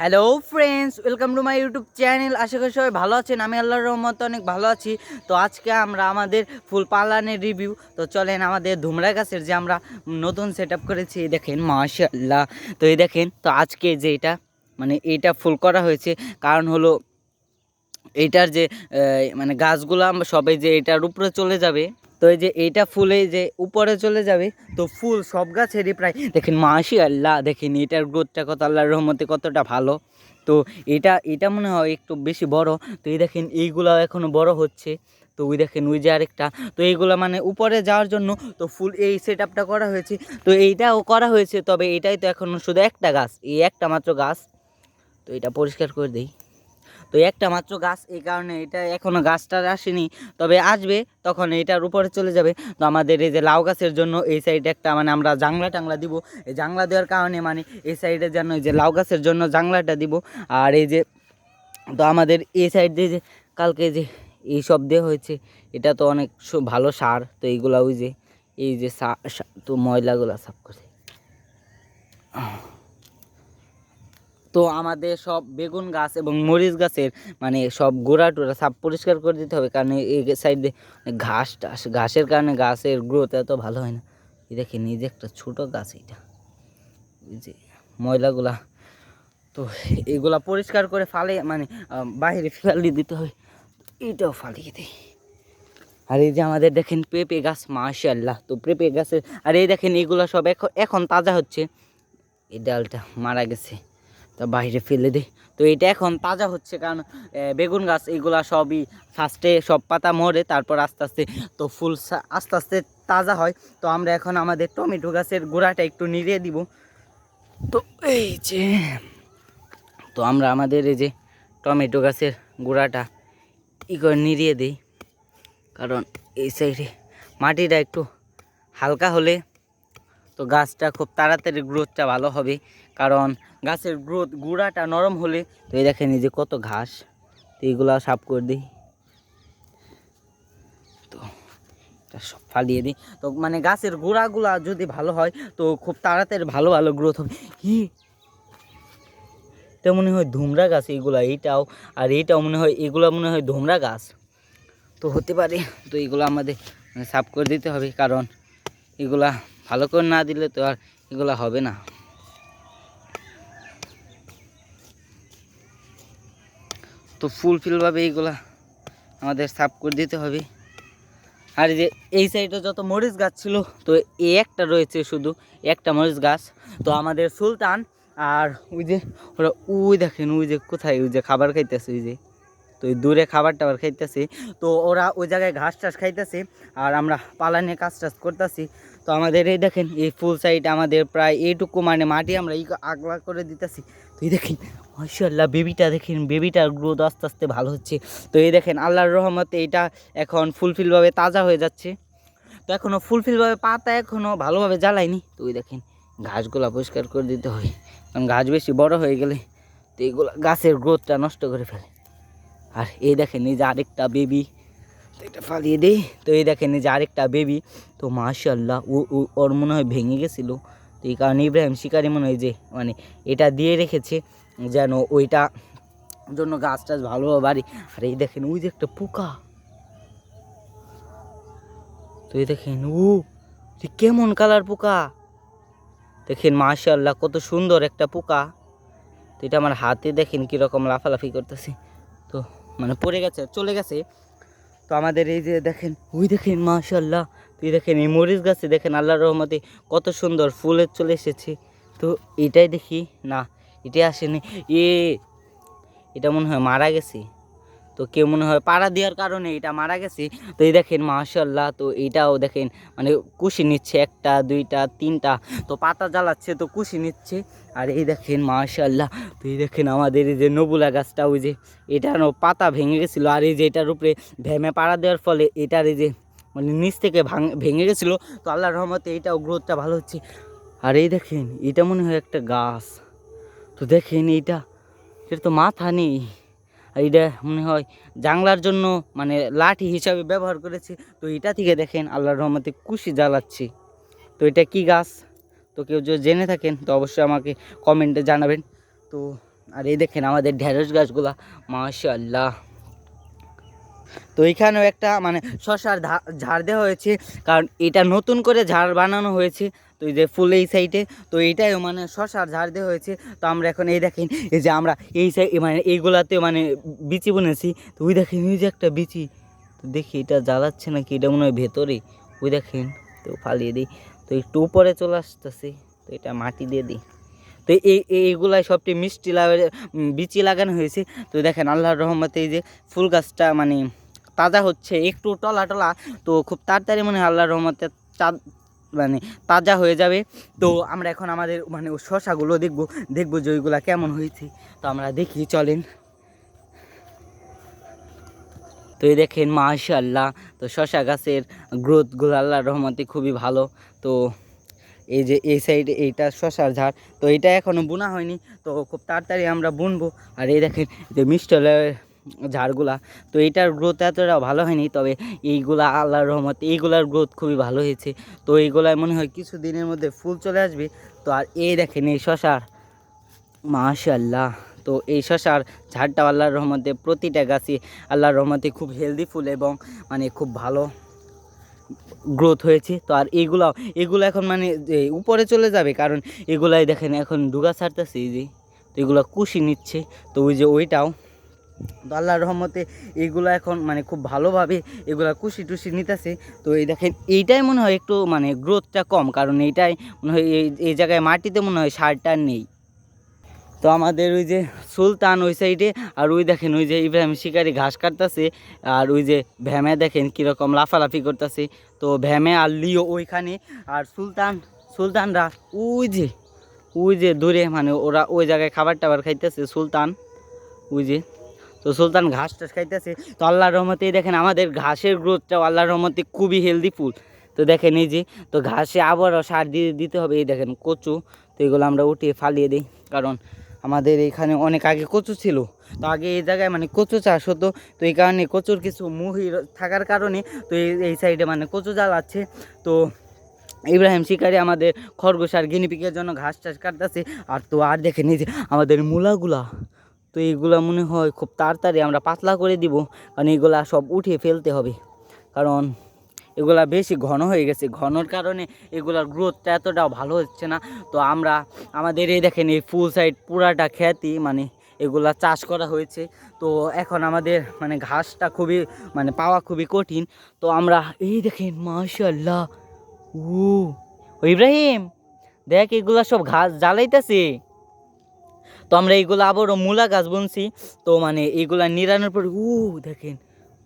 Hello friends welcome to my YouTube channel আশা করি সবাই ভালো আছেন। আমি আল্লাহর রহমত অনেক ভালো আছি। তো আজকে আমরা আমাদের ফুল পালানের রিভিউ তো চলেন আমাদের ধুমরা গাছের যে আমরা নতুন সেট করেছি, এই দেখেন মাশাল্লাহ তো এই দেখেন, তো আজকে যে এটা মানে এটা ফুল করা হয়েছে, কারণ হলো এইটার যে মানে গাছগুলো, সবাই যে এটার উপরে চলে যাবে তো এই যে এইটা ফুলে যে উপরে চলে যাবে, তো ফুল সব গাছেরই প্রায়। দেখেন মাসি আল্লাহ, দেখেন এটার গ্রোথটা কত আল্লাহর রহমতে কতটা ভালো। তো এটা এটা মনে হয় একটু বেশি বড়। তো এই দেখেন এইগুলো এখনও বড় হচ্ছে। তো ওই দেখেন ওই যে আরেকটা। তো এইগুলো মানে উপরে যাওয়ার জন্য তো ফুল এই সেট আপটা করা হয়েছে। তো এইটাও করা হয়েছে, তবে এটাই তো এখনও শুধু একটা গাছ, এই একটা মাত্র গাছ। তো এটা পরিষ্কার করে দিই। তো একটা মাত্র গাছ এই কারণে এটা এখনও গাছটা আসেনি, তবে আসবে তখন এটার উপরে চলে যাবে। তো আমাদের এই যে লাউ গাছের জন্য এই সাইডে একটা মানে আমরা জাংলা টাংলা দিব। এই জাংলা দেওয়ার কারণে মানে এই সাইডে যেন এই যে লাউ গাছের জন্য জাংলাটা দিব। আর এই যে তো আমাদের এই সাইড দিয়ে যে কালকে যে এই সব দেওয়া হয়েছে, এটা তো অনেক ভালো সার। তো এইগুলা ওই যে, এই যে তো ময়লাগুলা সাফ করে। তো আমাদের সব বেগুন গাছ এবং মরিচ গাছের মানে সব গোড়া টোড়া সব পরিষ্কার করে দিতে হবে। কারণ এই সাইডে ঘাস টাস, ঘাসের কারণে গাছের গ্রোথ এত ভালো হয় না। এই দেখেন, এই যে একটা ছোটো গাছ এটা যে ময়লাগুলা। তো এগুলা পরিষ্কার করে ফালে মানে বাইরে ফেলিয়ে দিতে হবে। এইটাও ফালিয়ে দিই। আর এই যে আমাদের দেখেন পেঁপে গাছ মাশাল্লাহ তো পেঁপে গাছের আর এই দেখেন এগুলো সব এখন এখন তাজা হচ্ছে। এই ডালটা মারা গেছে। তা বাইরে ফেলে দিই তো এটা এখন তাজা হচ্ছে কারণ বেগুন গাছ, এগুলা সবই ফার্স্টে সব পাতা মরে, তারপর আস্তে আস্তে তো ফুল আস্তে আস্তে তাজা হয়। তো আমরা এখন আমাদের টমেটো গাছের গোড়াটা একটু নিড়িয়ে দিব। তো এই যে, তো আমরা আমাদের এই যে টমেটো গাছের গোড়াটা ই করে নিড়িয়ে দিই। কারণ এই সাইডে মাটিটা একটু হালকা হলে তো গাছটা খুব তাড়াতাড়ি গ্রোথটা ভালো হবে। কারণ গাছের গ্রোথ গুঁড়াটা নরম হলে, তো এই দেখেন এই যে কত ঘাস, তো এইগুলা সাফ করে দিই। তো সব ফালিয়ে দিই। তো মানে গাছের গোড়াগুলা যদি ভালো হয়, তো খুব তাড়াতাড়ি ভালো ভালো গ্রোথ হবে। হি। এটা মনে হয় ধুমরা গাছ এইগুলা, এইটাও, আর এইটাও মনে হয়, এগুলো মনে হয় ধুমরা গাছ। তো হতে পারে, তো এগুলো আমাদের মানে সাফ করে দিতে হবে, কারণ এগুলা ভালো করে না দিলে তো আর এগুলা হবে না। তো ফুলফিলভাবে এইগুলা আমাদের সাফ করে দিতে হবে। আর যে এই সাইডে যত মরিচ গাছ ছিল, তো এই একটা রয়েছে শুধু, একটা মরিচ গাছ। তো আমাদের সুলতান আর ওই যে, ওরা ওই দেখেন, ওই যে কোথায়, ওই যে খাবার খাইতেছে, ওই যে, তো ওই দূরে খাবার টাবার খাইতেছে। তো ওরা ওই জায়গায় ঘাস টাস খাইতেছে, আর আমরা পালানে কাজ টাজ করতেছি। তো আমাদের এই দেখেন, এই ফুল সাইড আমাদের প্রায় এইটুকু মানে মাটি আমরা এই আগলা করে দিতেছি। তো এই দেখেন মাশাল্লাহ বেবিটা দেখেন বেবিটার গ্রোথ আস্তে আস্তে ভালো হচ্ছে। তো এই দেখেন, আল্লাহর রহমতে এটা এখন ফুলফিলভাবে তাজা হয়ে যাচ্ছে। তো এখনও ফুলফিলভাবে পাতা এখনও ভালোভাবে জ্বালায়নি। তো ওই দেখেন ঘাসগুলা পরিষ্কার করে দিতে হয় কারণ গাছ বেশি বড় হয়ে গেলে তো এইগুলো গাছের গ্রোথটা নষ্ট করে ফেলে। আর এই দেখেন, এই যে আরেকটা বেবি এটা ফালিয়ে দেই। তো এই দেখেন যে আরেকটা বেবি তো মাশাল্লাহ ও ওর মনে হয় ভেঙে গেছিল। তো এই কারণে ইব্রাহিম শিকারি মনে হয় যে মানে এটা দিয়ে রেখেছে যেন ওইটা জন্য গাছ টাছ ভালোভাবে বাড়ি। আর এই দেখেন, ওই যে একটা পোকা। তো এই দেখেন, ও কেমন কালার পোকা। দেখেন মাশাল্লাহ কত সুন্দর একটা পোকা। তো এটা আমার হাতে দেখেন কীরকম লাফালাফি করতেছে। তো মানে পড়ে গেছে, চলে গেছে। তো আমাদের এই যে দেখেন, ওই দেখেন মাশাল্লাহ তুই দেখেন, এই মরিচ গাছে দেখেন আল্লাহ রহমতে কত সুন্দর ফুলের চলে এসেছে। তো এটাই দেখি, না, এটাই আসেনি। এ, এটা মনে হয় মারা গেছে। তো কেউ মনে হয় পাড়া দেওয়ার কারণে এটা মারা গেছে। তো এই দেখেন মাশাল্লাহ তো এইটাও দেখেন মানে কুশি নিচ্ছে একটা, দুইটা, তিনটা, তো পাতা জ্বালাচ্ছে, তো কুশি নিচ্ছে। আর এই দেখেন মাশাল্লাহ তো এই দেখেন আমাদের এই যে নবুলা গাছটা, ওই যে এটার পাতা ভেঙে গেছিল। আর এই যে এটার উপরে ভ্যামে পাড়া দেওয়ার ফলে এটার এই যে মানে নিচ থেকে ভাঙ গেছিল। তো আল্লাহর রহমতে এটাও গ্রোথটা ভালো হচ্ছে। আর এই দেখেন, এটা মনে হয় একটা গাছ। তো দেখেন এইটা এটা তো মাথা নেই। এটা মনে হয় জাংলার জন্য মানে লাঠি হিসাবে ব্যবহার করেছে। তো এটা থেকে দেখেন আল্লাহর রহমতে কুশি জ্বালাচ্ছে। তো এটা কি গাছ? তো কেউ যদি জেনে থাকেন, তো অবশ্যই আমাকে কমেন্টে জানাবেন। তো আর এই দেখেন আমাদের ঢেঁড়স গাছগুলা মাশাল্লাহ তো এখানেও একটা মানে শশার ঝাড় দেওয়া হয়েছে, কারণ এটা নতুন করে ঝাড় বানানো হয়েছে। তো এই যে ফুল এই সাইডে, তো এইটাও মানে শশার ঝাড় দেওয়া হয়েছে। তো আমরা এখন এই দেখেন, এই যে আমরা এই সাইড মানে এইগুলাতে মানে বিচি বুনেছি তো ওই দেখেন ওই যে একটা বিচি। তো দেখি এটা জ্বালাচ্ছে নাকি, এটা মনে হয় ভেতরে। ওই দেখেন, তো ফালিয়ে দিই। তো একটু উপরে চলে আসতেছে। তো এটা মাটি দিয়ে দিই। তো এই, এই- এইগুলাই সবটি মিষ্টি লাগার বিচি লাগানো হয়েছে। তো দেখেন, আল্লাহর রহমতে এই যে ফুল গাছটা মানে তাজা হচ্ছে, একটু টলা টলা। তো খুব তাড়াতাড়ি মনে আল্লাহর রহমতে মানে তাজা হয়ে যাবে। তো আমরা এখন আমাদের মানে শশাগুলো দেখব, দেখব যে ওইগুলা কেমন হয়েছে। তো আমরা দেখি, চলেন। তো এই দেখেন মাশাল্লাহ তো শশা গাছের গ্রোথগুলো আল্লাহর রহমতে খুবই ভালো। তো এই যে এই সাইডে এইটা শশার ঝাড়। তো এটা এখনও বোনা হয়নি। তো খুব তাড়াতাড়ি আমরা বুনবো। আর এই দেখেন যে মিষ্টলের ঝাড়গুলা। তো এটার গ্রোথ এতটা ভালো হয়নি, তবে এইগুলা আল্লাহর রহমত, এইগুলার গ্রোথ খুবই ভালো হয়েছে। তো এইগুলায় মনে হয় কিছু দিনের মধ্যে ফুল চলে আসবে। তো আর এই দেখেন এই শশার। মাশাল্লাহ তো এই শশার ঝাড়টা আল্লাহর রহমতে, প্রতিটা গাছে আল্লাহর রহমতে খুব হেলদি ফুল এবং মানে খুব ভালো গ্রোথ হয়েছে। তো আর এইগুলাও, এগুলো এখন মানে উপরে চলে যাবে, কারণ এগুলাই দেখেন এখন ডুগা ছাড়তেছে, এই যে। তো এগুলো কুশি নিচ্ছে। তো ওই যে ওইটাও তো আল্লাহর রহমতে এইগুলো এখন মানে খুব ভালোভাবে এগুলা কুশি টুসি নিতেছে। তো এই দেখেন, এইটাই মনে হয় একটু মানে গ্রোথটা কম, কারণ এইটাই মনে হয় এই এই জায়গায় মাটিতে মনে হয় সারটা নেই। তো আমাদের ওই যে সুলতান ওই সাইডে আর ওই দেখেন ওই যে ইব্রাহিম শিকারি ঘাস কাটতেছে, আর ওই যে ভ্যামে দেখেন কীরকম লাফালাফি করতেছে। তো ভ্যামে আর লিও ওইখানে, আর সুলতান, সুলতানরা ওই যে ওই যে দূরে মানে ওরা ওই জায়গায় খাবার টাবার খাইতেছে, সুলতান, ওই যে। তো সুলতান ঘাস টাস খাইতেছে। তো আল্লাহর রহমতে দেখেন আমাদের ঘাসের গ্রোথটাও আল্লাহর রহমতে খুবই হেলদি ফুল। তো দেখেন এই যে, তো ঘাসে আবারও সার দিয়ে দিতে হবে। এই দেখেন কচু, তো এগুলো আমরা উঠিয়ে ফালিয়ে দিই। কারণ আমাদের এখানে অনেক আগে কচু ছিল। তো আগে এই জায়গায় মানে কচু চাষ হতো। তো এই কারণে কচুর কিছু মুহি থাকার কারণে তো এই সাইডে মানে কচু জ্বালাচ্ছে। তো ইব্রাহিম শিকারি আমাদের খরগোশ আর গিনিপিকের জন্য ঘাস টাস কাটতেছে। আর তো আর দেখেন এই যে আমাদের মূলাগুলা তো এইগুলা মনে হয় খুব তাড়াতাড়ি আমরা পাতলা করে দিব, কারণ এগুলা সব উঠিয়ে ফেলতে হবে। কারণ এগুলা বেশি ঘন হয়ে গেছে, ঘনর কারণে এগুলার গ্রোথটা এতটাও ভালো হচ্ছে না। তো আমরা, আমাদের এই দেখেন এই ফুল সাইড পুরাটা খ্যাতি মানে এগুলা চাষ করা হয়েছে। তো এখন আমাদের মানে ঘাসটা খুবই মানে পাওয়া খুবই কঠিন। তো আমরা, এই দেখেন মাশাল্লাহ ও ও ইব্রাহিম, দেখ এগুলা সব ঘাস জ্বালাইতেছে। তো আমরা এইগুলো আবারও মূলা গাছ বুনছি। তো মানে এইগুলা নিরানোর পর উ দেখেন,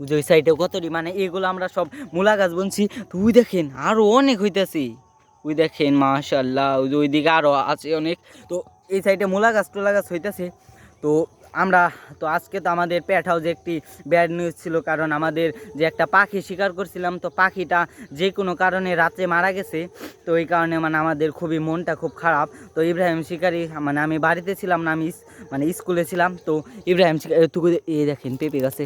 ওই সাইডে কতটি মানে এইগুলো আমরা সব মূলা গাছ বুনছি। তো ওই দেখেন আরও অনেক হইতেছি। ওই দেখেন মাশাল্লাহ ওই ওইদিকে আরও আছে অনেক। তো এই সাইডে মূলা গাছ টোলা গাছ হইতেছে। তো আমরা, তো আজকে তো আমাদের প্যাট হাউসে একটি ব্যাড নিউজ ছিল, কারণ আমাদের যে একটা পাখি শিকার করছিলাম, তো পাখিটা যে কোনো কারণে রাতে মারা গেছে। তো এই কারণে মানে আমাদের খুবই মনটা খুব খারাপ। তো ইব্রাহিম শিকারি মানে আমি বাড়িতে ছিলাম না, আমি মানে স্কুলে ছিলাম। তো ইব্রাহিম শিকারি তুই এই দেখেন, পেঁপে গাছে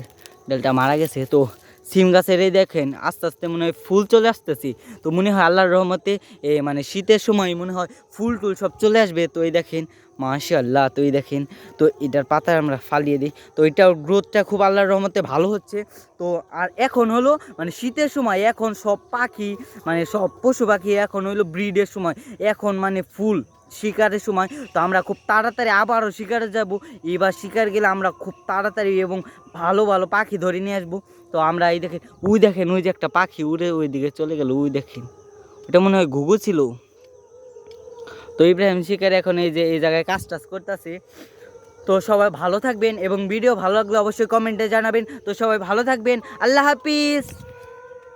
ডালটা মারা গেছে। তো সিম গাছের এই দেখেন, আস্তে আস্তে মনে হয় ফুল চলে আসতেছি। তো মনে হয় আল্লাহর রহমতে, এ মানে শীতের সময় মনে হয় ফুল টুল সব চলে আসবে। তো এই দেখেন মাশাল্লাহ তো এই দেখেন, তো এটার পাতা আমরা ফালিয়ে দিই। তো এটার গ্রোথটা খুব আল্লাহর রহমতে ভালো হচ্ছে। তো আর এখন হলো মানে শীতের সময় এখন সব পাখি মানে সব পশু পাখি এখন হলো ব্রিডের সময়। এখন মানে ফুল শিকারের সময়। তো আমরা খুব তাড়াতাড়ি আবারও শিকারে যাব। এবার শিকার গেলে আমরা খুব তাড়াতাড়ি এবং ভালো ভালো পাখি ধরে নিয়ে আসব। তো আমরা এই দেখেন, ওই দেখেন, ওই যে একটা পাখি উড়ে ওই দিকে চলে গেল, ওই দেখেন। এটা মনে হয় ঘুঘু ছিল? তো ইব্রাহিম শিকার এখন এই যে, এই জায়গায় কাজ টাজ করতেছি। তো সবাই ভালো থাকবেন এবং ভিডিও ভালো লাগলে অবশ্যই কমেন্টে জানাবেন। তো সবাই ভালো থাকবেন। আল্লাহ হাফিজ।